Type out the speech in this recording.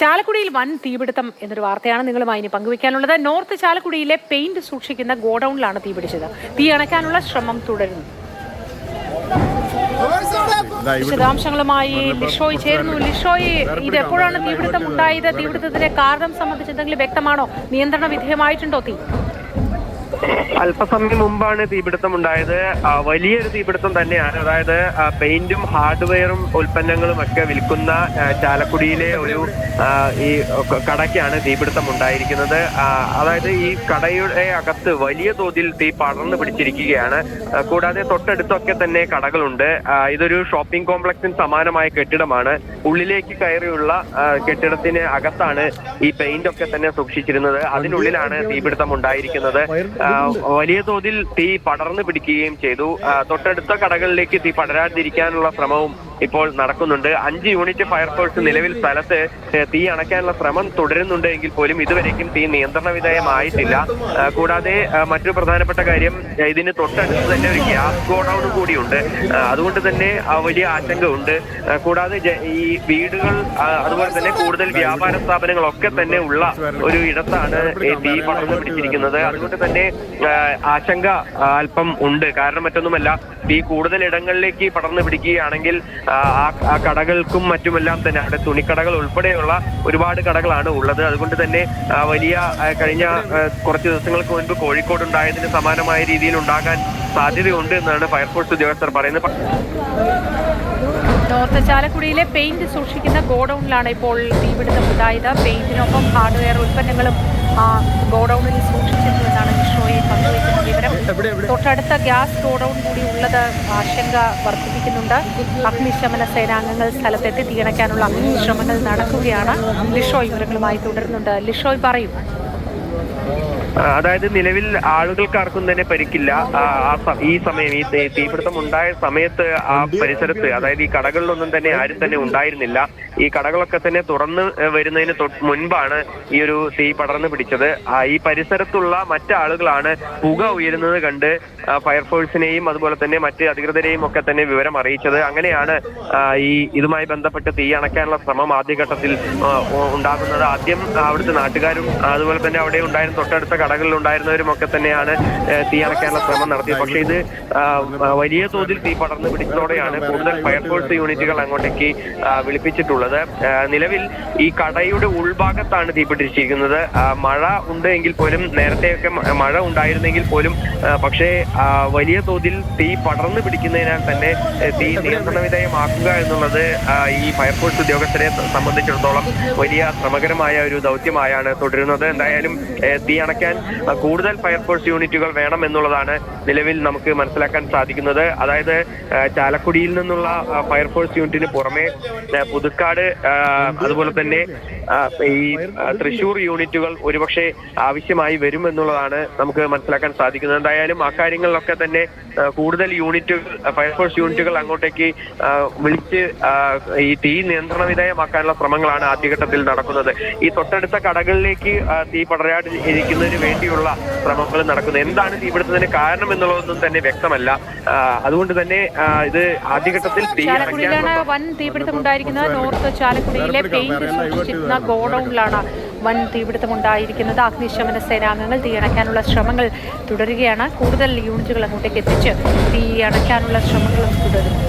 ചാലക്കുടിയിൽ വൻ തീപിടുത്തം എന്നൊരു വാർത്തയാണ് നിങ്ങളുമായി ഇനി പങ്കുവയ്ക്കാനുള്ളത്. നോർത്ത് ചാലക്കുടിയിലെ പെയിന്റ് സൂക്ഷിക്കുന്ന ഗോഡൌണിലാണ് തീപിടിച്ചത്. തീ അണയ്ക്കാനുള്ള ശ്രമം തുടരുന്നു. വിശദാംശങ്ങളുമായി ലിഷോയ് ചേരുന്നു. ലിഷോയ് ഇത് എപ്പോഴാണ് തീപിടുത്തം ഉണ്ടായത്? തീപിടുത്തത്തിന്റെ കാരണം സംബന്ധിച്ച് എന്തെങ്കിലും വ്യക്തമാണോ? നിയന്ത്രണ വിധേയമായിട്ടുണ്ടോ തീ? അല്പസമയം മുമ്പാണ് തീപിടുത്തം ഉണ്ടായത് വലിയൊരു തീപിടുത്തം തന്നെയാണ്. അതായത് പെയിന്റും ഹാർഡ്വെയറും ഉൽപ്പന്നങ്ങളും ഒക്കെ വിൽക്കുന്ന ചാലക്കുടിയിലെ ഒരു ഈ കടയ്ക്കാണ് തീപിടുത്തം ഉണ്ടായിരിക്കുന്നത് അതായത് ഈ കടയുടെ അകത്ത് വലിയ തോതിൽ തീ പടർന്നു പിടിച്ചിരിക്കുകയാണ്. കൂടാതെ തൊട്ടടുത്തൊക്കെ തന്നെ കടകളുണ്ട്. ഇതൊരു ഷോപ്പിംഗ് കോംപ്ലക്സിന് സമാനമായ കെട്ടിടമാണ്. ഉള്ളിലേക്ക് കയറിയുള്ള കെട്ടിടത്തിന് അകത്താണ് ഈ പെയിന്റ് ഒക്കെ തന്നെ സൂക്ഷിച്ചിരുന്നത്. അതിനുള്ളിലാണ് തീപിടുത്തം ഉണ്ടായിരിക്കുന്നത് വലിയ തോതിൽ തീ പടർന്നു പിടിക്കുകയും ചെയ്തു. തൊട്ടടുത്ത കടകളിലേക്ക് തീ പടരാതിരിക്കാനുള്ള ശ്രമവും ഇപ്പോൾ നടക്കുന്നുണ്ട്. അഞ്ച് യൂണിറ്റ് ഫയർഫോഴ്സ് നിലവിൽ സ്ഥലത്ത് തീ അണയ്ക്കാനുള്ള ശ്രമം തുടരുന്നുണ്ട് എങ്കിൽ പോലും ഇതുവരേക്കും തീ നിയന്ത്രണ വിധേയമായിട്ടില്ല. കൂടാതെ മറ്റൊരു പ്രധാനപ്പെട്ട കാര്യം ഇതിന് തൊട്ടടുത്ത് തന്നെ ഒരു ഗ്യാസ് ഗോഡൌൺ കൂടിയുണ്ട്. അതുകൊണ്ട് തന്നെ വലിയ ആശങ്കയുണ്ട്. കൂടാതെ ഈ വീടുകൾ അതുപോലെ തന്നെ കൂടുതൽ വ്യാപാര സ്ഥാപനങ്ങളൊക്കെ തന്നെ ഉള്ള ഒരു ഇടത്താണ് തീ പടർന്നു പിടിച്ചിരിക്കുന്നത് അതുകൊണ്ട് തന്നെ ആശങ്ക അല്പം ഉണ്ട്. കാരണം മറ്റൊന്നുമല്ല തീ കൂടുതൽ ഇടങ്ങളിലേക്ക് പടർന്നു പിടിക്കുകയാണെങ്കിൽ ആ, കടകൾക്കും മറ്റുമെല്ലാം തന്നെ അവിടെ തുണിക്കടകൾ ഉൾപ്പെടെയുള്ള ഒരുപാട് കടകളാണ് ഉള്ളത്. അതുകൊണ്ട് തന്നെ വലിയ കഴിഞ്ഞ കുറച്ച് ദിവസങ്ങൾക്ക് മുൻപ് കോഴിക്കോട് ഉണ്ടായതിന് സമാനമായ രീതിയിൽ ഉണ്ടാകാൻ സാധ്യതയുണ്ട് എന്നാണ് ഫയർഫോഴ്സ് ഉദ്യോഗസ്ഥർ പറയുന്നത്. നോർത്ത് ചാലക്കുടിയിലെ പെയിന്റ് സൂക്ഷിക്കുന്ന ഗോഡൌണിലാണ് ഇപ്പോൾ തീപിടുത്തം ഉണ്ടായത്. പെയിന്റിനൊപ്പം ഹാർഡ്വെയർ ഉൽപ്പന്നങ്ങളും ആ ഗോഡൌണിൽ സൂക്ഷിച്ചിരുന്നതാണ് ലിഷോയെ പങ്കുവയ്ക്കുന്ന വിവരം. തൊട്ടടുത്ത ഗ്യാസ് ഗോഡൌൺ കൂടി ഉള്ളത് ആശങ്ക വർദ്ധിപ്പിക്കുന്നുണ്ട്. അഗ്നിശമന സേനാംഗങ്ങൾ സ്ഥലത്തെത്തി തീയണയ്ക്കാനുള്ള ശ്രമങ്ങൾ നടക്കുകയാണ്. ലിഷോയ് വിവരങ്ങളുമായി തുടരുന്നുണ്ട്. ലിഷോയ് പറയൂ. അതായത് നിലവിൽ ആളുകൾക്കാർക്കും തന്നെ പരിക്കില്ല. ഈ സമയം ഈ തീപിടുത്തം ഉണ്ടായ സമയത്ത് ആ പരിസരത്ത് അതായത് ഈ കടകളിലൊന്നും തന്നെ ആരും തന്നെ ഉണ്ടായിരുന്നില്ല. ഈ കടകളൊക്കെ തന്നെ തുറന്ന് വരുന്നതിന് മുൻപാണ് ഈ ഒരു തീ പടർന്നു പിടിച്ചത്. ഈ പരിസരത്തുള്ള മറ്റാളുകളാണ് പുക ഉയരുന്നത് കണ്ട് ഫയർഫോഴ്സിനെയും അതുപോലെ തന്നെ മറ്റ് അധികൃതരെയും ഒക്കെ തന്നെ വിവരം അറിയിച്ചത്. അങ്ങനെയാണ് ഈ ഇതുമായി ബന്ധപ്പെട്ട് തീ അണയ്ക്കാനുള്ള ശ്രമം ആദ്യഘട്ടത്തിൽ ഉണ്ടാകുന്നത്. ആദ്യം അവിടുത്തെ നാട്ടുകാരും അതുപോലെ തന്നെ അവിടെ ഉണ്ടായിരുന്ന തൊട്ടടുത്ത ഒക്കെ തന്നെയാണ് തീ അണയ്ക്കാനുള്ള ശ്രമം നടത്തിയത്. പക്ഷേ ഇത് വലിയ തോതിൽ തീ പടർന്നു പിടിച്ചതോടെയാണ് കൂടുതൽ ഫയർഫോഴ്സ് യൂണിറ്റുകൾ അങ്ങോട്ടേക്ക് വിളിപ്പിച്ചിട്ടുള്ളത്. നിലവിൽ ഈ കടയുടെ ഉൾഭാഗത്താണ് തീ പിടിച്ചിരിക്കുന്നത് മഴ ഉണ്ട് എങ്കിൽ പോലും നേരത്തെയൊക്കെ മഴ ഉണ്ടായിരുന്നെങ്കിൽ പോലും പക്ഷേ വലിയ തോതിൽ തീ പടർന്നു പിടിക്കുന്നതിനാൽ തന്നെ തീ നിയന്ത്രണ വിധേയമാക്കുക എന്നുള്ളത് ഈ ഫയർഫോഴ്സ് ഉദ്യോഗസ്ഥരെ സംബന്ധിച്ചിടത്തോളം വലിയ ശ്രമകരമായ ഒരു ദൗത്യമായാണ് തുടരുന്നത്. എന്തായാലും തീ അണയ്ക്കാൻ കൂടുതൽ ഫയർഫോഴ്സ് യൂണിറ്റുകൾ വേണം എന്നുള്ളതാണ് നിലവിൽ നമുക്ക് മനസ്സിലാക്കാൻ സാധിക്കുന്നത്. അതായത് ചാലക്കുടിയിൽ നിന്നുള്ള ഫയർഫോഴ്സ് യൂണിറ്റിന് പുറമെ പുതുക്കാട് അതുപോലെ തന്നെ ഈ തൃശൂർ യൂണിറ്റുകൾ ഒരുപക്ഷെ ആവശ്യമായി വരും എന്നുള്ളതാണ് നമുക്ക് മനസ്സിലാക്കാൻ സാധിക്കുന്നത്. എന്തായാലും അക്കാര്യങ്ങളിലൊക്കെ തന്നെ കൂടുതൽ യൂണിറ്റുകൾ ഫയർഫോഴ്സ് യൂണിറ്റുകൾ അങ്ങോട്ടേക്ക് വിളിച്ച് ഈ തീ നിയന്ത്രണ വിധേയമാക്കാനുള്ള ശ്രമങ്ങളാണ് ആദ്യഘട്ടത്തിൽ നടക്കുന്നത്. ഈ തൊട്ടടുത്ത കടകളിലേക്ക് തീ തീ പടരാതിരിക്കുന്നതിന് വേണ്ടിയുള്ള ശ്രമങ്ങൾ നടക്കുന്നത് എന്താണ് തീപിടുത്തത്തിന് കാരണം എന്നുള്ളതൊന്നും തന്നെ വ്യക്തമല്ല. അതുകൊണ്ട് തന്നെ ഇത് ആദ്യഘട്ടത്തിൽ ചാലക്കുടിയിലാണ് വൻ തീപിടുത്തം ഉണ്ടായിരിക്കുന്നത്. നോർത്ത് ചാലക്കുടിയിലെ പെയിന്റ് സൂക്ഷിച്ചിരുന്ന ഗോഡൌണിലാണ് വൻ തീപിടുത്തം ഉണ്ടായിരിക്കുന്നത്. അഗ്നിശമന സേനാംഗങ്ങൾ തീ അണയ്ക്കാനുള്ള ശ്രമങ്ങൾ തുടരുകയാണ്. കൂടുതൽ യൂണിറ്റുകൾ അങ്ങോട്ടേക്ക് എത്തിച്ച് തീ അണയ്ക്കാനുള്ള ശ്രമങ്ങളും തുടരുന്നു.